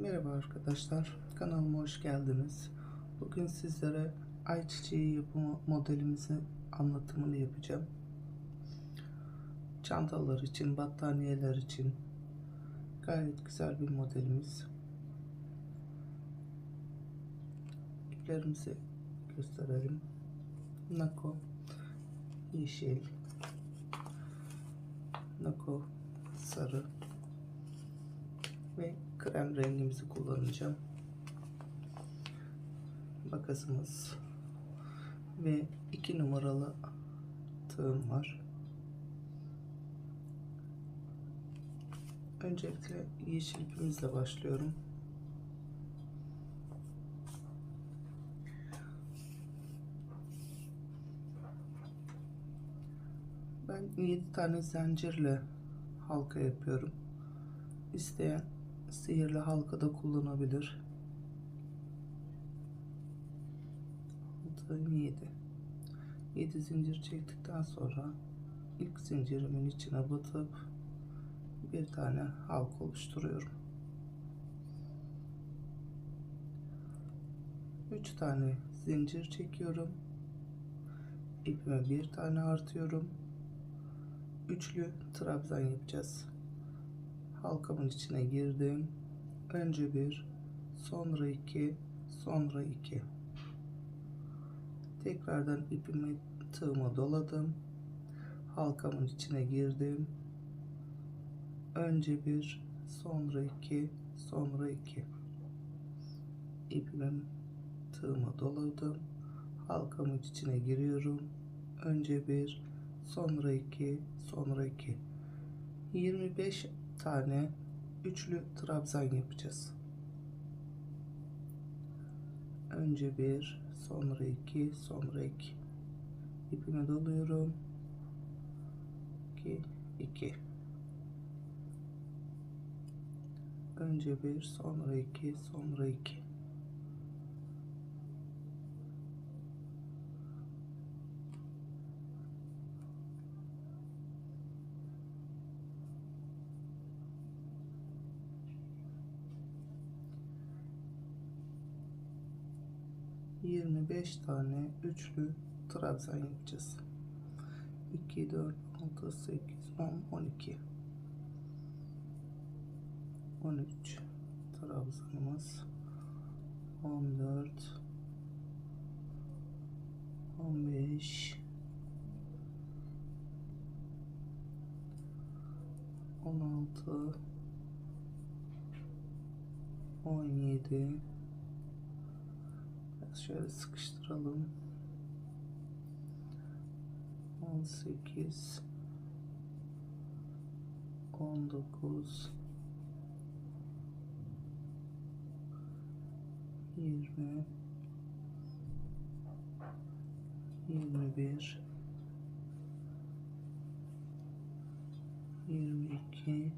Merhaba arkadaşlar, kanalıma hoş geldiniz. Bugün sizlere ayçiçeği yapımı modelimizi anlatımını yapacağım. Çantalar için, battaniyeler için gayet güzel bir modelimiz. İplerimizi gösterelim. Nako yeşil, Nako sarı ve krem rengimizi kullanacağım. Makasımız ve iki numaralı tığım var. Öncelikle yeşil ipimizle başlıyorum. Ben 7 tane zincirle halka yapıyorum. İsteyen sihirli halka da kullanabilir. 6, 7. 7 zincir çektikten sonra ilk zincirimin içine batıp bir tane halka oluşturuyorum. 3 tane zincir çekiyorum. İpime bir tane artıyorum. Üçlü trabzan yapacağız halkamın içine girdim. Önce bir, sonra iki, sonra iki. Tekrardan ipimi tığıma doladım. Halkamın içine girdim. Önce bir, sonra iki, sonra iki. İpimi tığıma doladım. Halkamın içine giriyorum. Önce bir, sonra iki, sonra iki. 25 tane üçlü trabzan yapacağız. Önce bir, sonra iki, sonra iki. İpimi doluyorum. 2 2 Önce bir, sonra iki, sonra iki. 25 tane üçlü trabzan yapacağız. 2 4 6 8 10 12 13 trabzanımız 14 15 16 17 şöyle sıkıştıralım. 18 19 20 21 22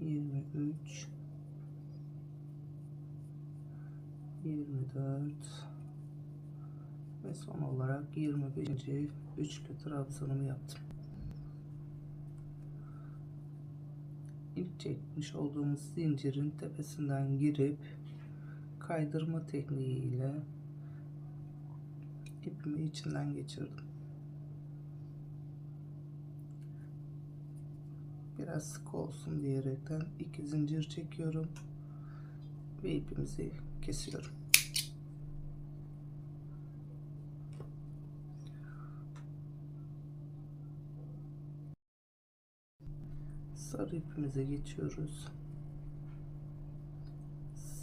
23 24 ve son olarak 25. üçlü trabzanımı yaptım. İlk çekmiş olduğumuz zincirin tepesinden girip kaydırma tekniğiyle ipimi içinden geçirdim. Biraz sık olsun diyerekten iki zincir çekiyorum ve ipimizi kesiyorum. Sarı ipimize geçiyoruz.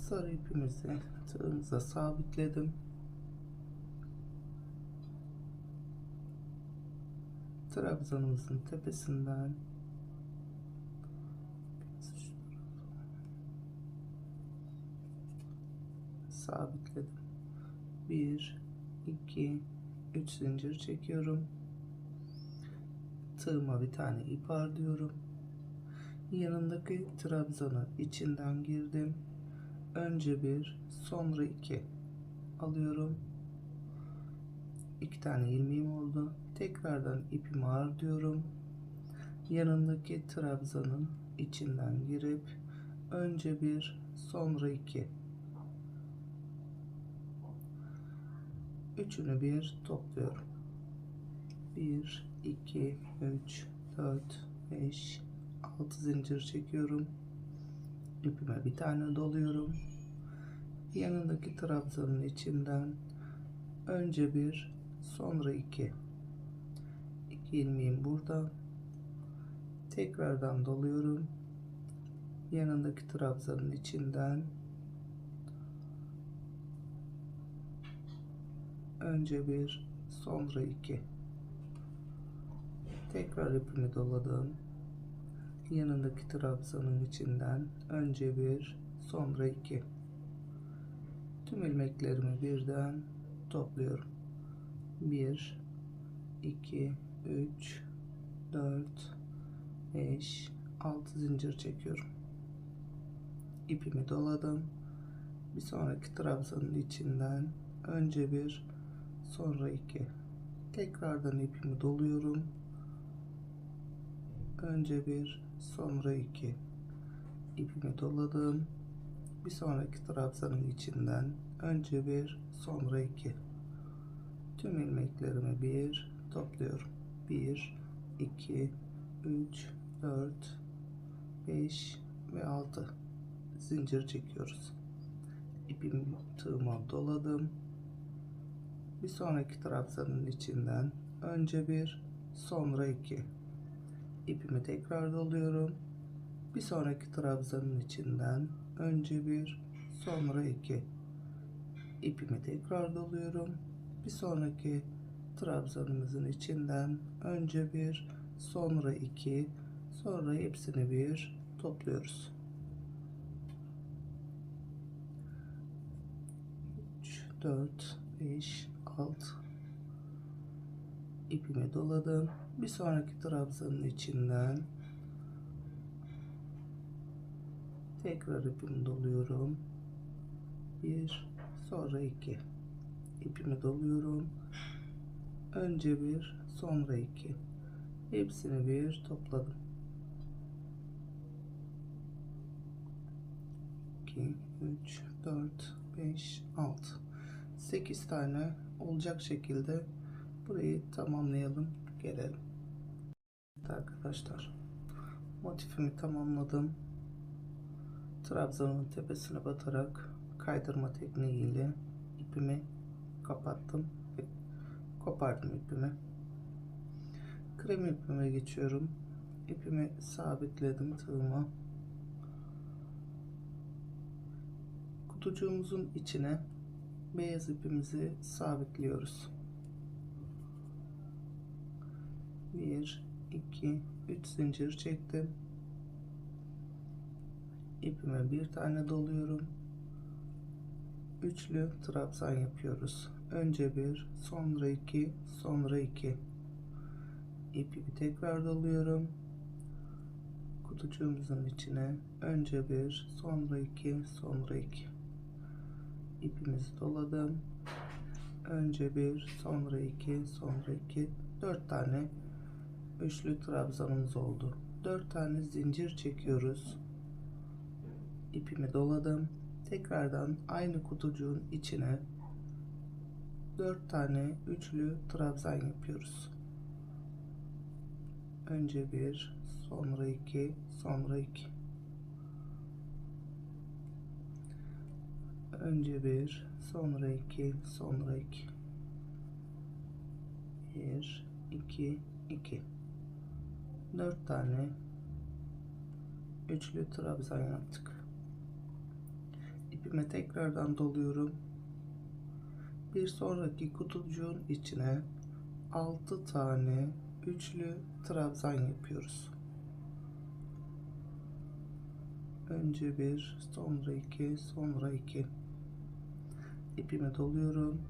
Sarı ipimizi tığımıza sabitledim. Trabzanımızın tepesinden sabitledim. 1 2 3 zincir çekiyorum. Tığıma bir tane ip diyorum. Yanındaki trabzanı içinden girdim. Önce bir, sonra iki alıyorum. İki tane ilmeğim oldu. Tekrardan ipimi diyorum. yanındaki trabzanın içinden girip önce bir sonra iki üçünü bir topluyorum. 1 2 3 4 5 6 zincir çekiyorum. İpime bir tane doluyorum. Yanındaki trabzanın içinden önce bir sonra iki. İki ilmeğim burada. Tekrardan doluyorum. Yanındaki trabzanın içinden önce bir sonra iki. Tekrar ipimi doladım. Yanındaki trabzanın içinden önce bir sonra iki. Tüm ilmeklerimi birden topluyorum. 1 2 3 4 5 6 zincir çekiyorum. İpimi doladım. Bir sonraki trabzanın içinden önce bir sonra iki. Tekrardan ipimi doluyorum. Önce bir sonra iki. İpimi doladım. Bir sonraki trabzanın içinden önce bir sonra iki. Tüm ilmeklerimi bir topluyorum. 1 2 3 4 5 ve 6 zincir çekiyoruz. İpimi tığıma doladım bir sonraki trabzanın içinden önce bir sonra iki. İpimi tekrar doluyorum. Bir sonraki trabzanın içinden önce bir sonra iki. İpimi tekrar doluyorum. Bir sonraki trabzanımızın içinden önce bir sonra iki sonra hepsini bir topluyoruz. 3 4 5 6 ipimi doladım. Bir sonraki trabzanın içinden tekrar ipimi doluyorum. Bir sonra iki. İpimi doluyorum. Önce bir sonra iki. Hepsini bir topladım. 2 3 4 5 6 8 tane olacak şekilde burayı tamamlayalım gelelim. Evet arkadaşlar motifimi tamamladım. Trabzanın tepesine batarak kaydırma tekniğiyle ipimi kapattım ve kopardım ipimi. Krem ipime geçiyorum. İpimi sabitledim tığıma. Kutucuğumuzun içine beyaz ipimizi sabitliyoruz. 1 2 3 zincir çektim. İpime bir tane doluyorum. Üçlü trabzan yapıyoruz. Önce bir sonra iki sonra iki. İpimi tekrar doluyorum. Kutucuğumuzun içine önce bir sonra iki sonra iki ipimizi doladım. Önce bir sonra iki sonra iki. Dört tane üçlü trabzanımız oldu. Dört tane zincir çekiyoruz. İpimi doladım. Tekrardan aynı kutucuğun içine dört tane üçlü trabzan yapıyoruz. Önce bir sonra iki sonra iki önce bir sonra iki sonra iki. Bir iki iki. Dört tane üçlü trabzan yaptık. İpime tekrardan doluyorum. Bir sonraki kutucuğun içine 6 tane üçlü trabzan yapıyoruz. Önce bir sonra iki sonra iki ipime doluyorum.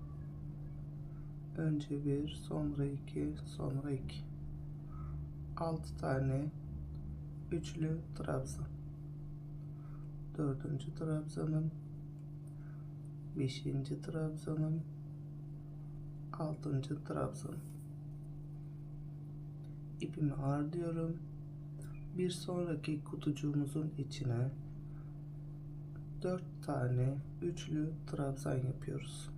Önce bir sonra iki sonra iki. 6 tane üçlü trabzan. Dördüncü trabzanım. Beşinci trabzanım. Altıncı trabzanım. İpimi ardıyorum bir sonraki kutucuğumuzun içine 4 tane üçlü trabzan yapıyoruz.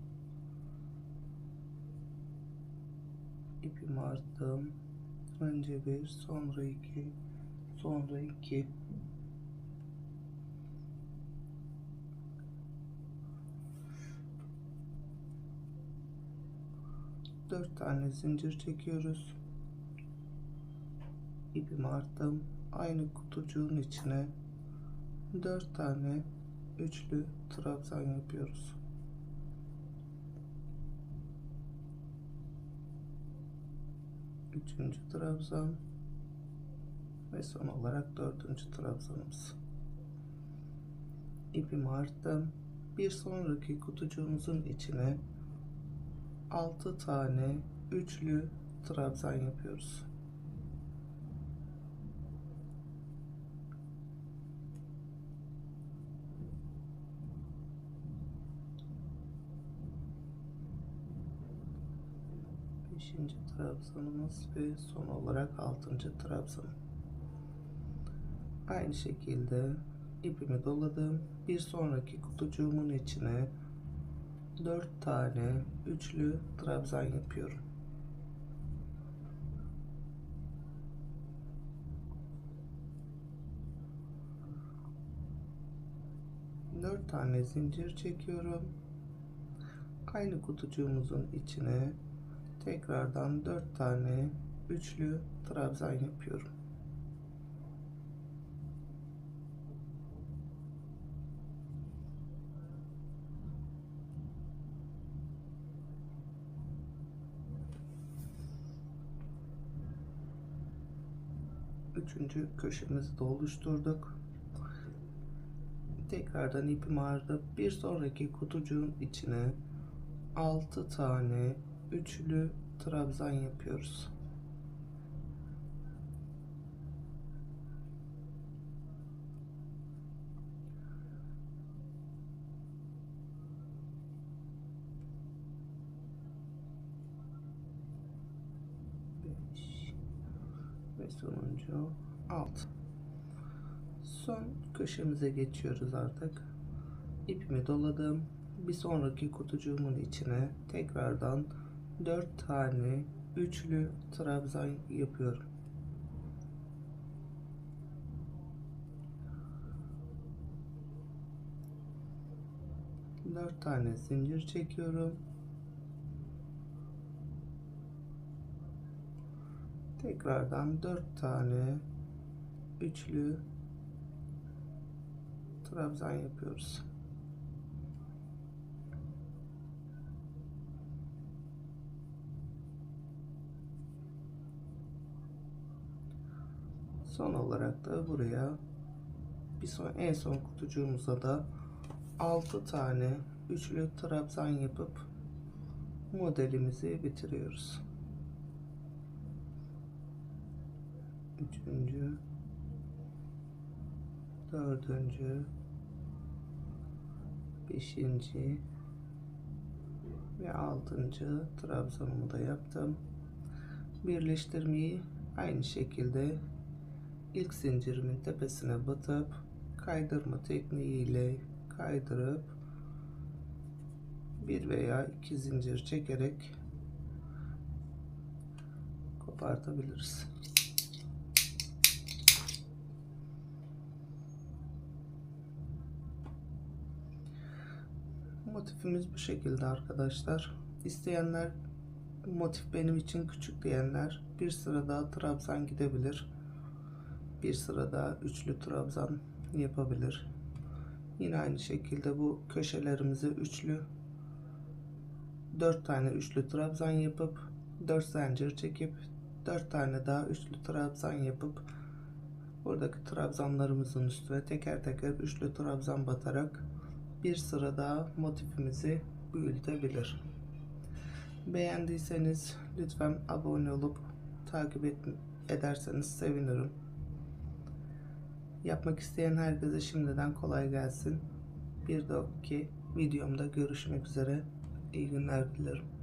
İpimi arttım. Önce bir, sonra iki, sonra iki. Dört tane zincir çekiyoruz. İpimi arttım. Aynı kutucuğun içine dört tane üçlü trabzan yapıyoruz. Üçüncü trabzan ve son olarak dördüncü trabzanımız. İpimi arttım. Bir sonraki kutucuğumuzun içine 6 tane üçlü trabzan yapıyoruz. Beşinci trabzanımız ve son olarak altıncı trabzan. Aynı şekilde ipimi doladım. Bir sonraki kutucuğumun içine 4 tane üçlü trabzan yapıyorum. Dört tane zincir çekiyorum. Aynı kutucuğumuzun içine tekrardan dört tane üçlü trabzan yapıyorum. Üçüncü köşemizi de oluşturduk. Tekrardan ipimi ardıp bir sonraki kutucuğun içine 6 tane üçlü trabzan yapıyoruz. Beş. Ve sonuncu. 6 son köşemize geçiyoruz artık. İpimi doladım. Bir sonraki kutucuğumun içine tekrardan 4 tane üçlü trabzan yapıyorum dört tane zincir çekiyorum tekrardan dört tane üçlü trabzan yapıyoruz. Son olarak da buraya bir son en son kutucuğumuza da 6 tane üçlü trabzan yapıp modelimizi bitiriyoruz. Üçüncü, dördüncü, beşinci ve altıncı trabzanımı da yaptım. Birleştirmeyi aynı şekilde ilk zincirimin tepesine batıp kaydırma tekniğiyle kaydırıp bir veya iki zincir çekerek kopartabiliriz. Motifimiz bu şekilde arkadaşlar. İsteyenler motif benim için küçük diyenler bir sıra daha trabzan gidebilir. Bir sıra daha üçlü trabzan yapabilir. Yine aynı şekilde bu köşelerimizi üçlü 4 tane üçlü trabzan yapıp 4 zincir çekip 4 tane daha üçlü trabzan yapıp buradaki trabzanlarımızın üstüne teker teker üçlü trabzan batarak bir sıra daha motifimizi büyütebilir. Beğendiyseniz lütfen abone olup takip ederseniz sevinirim. Yapmak isteyen herkese şimdiden kolay gelsin. Bir dahaki videomda görüşmek üzere. İyi günler dilerim.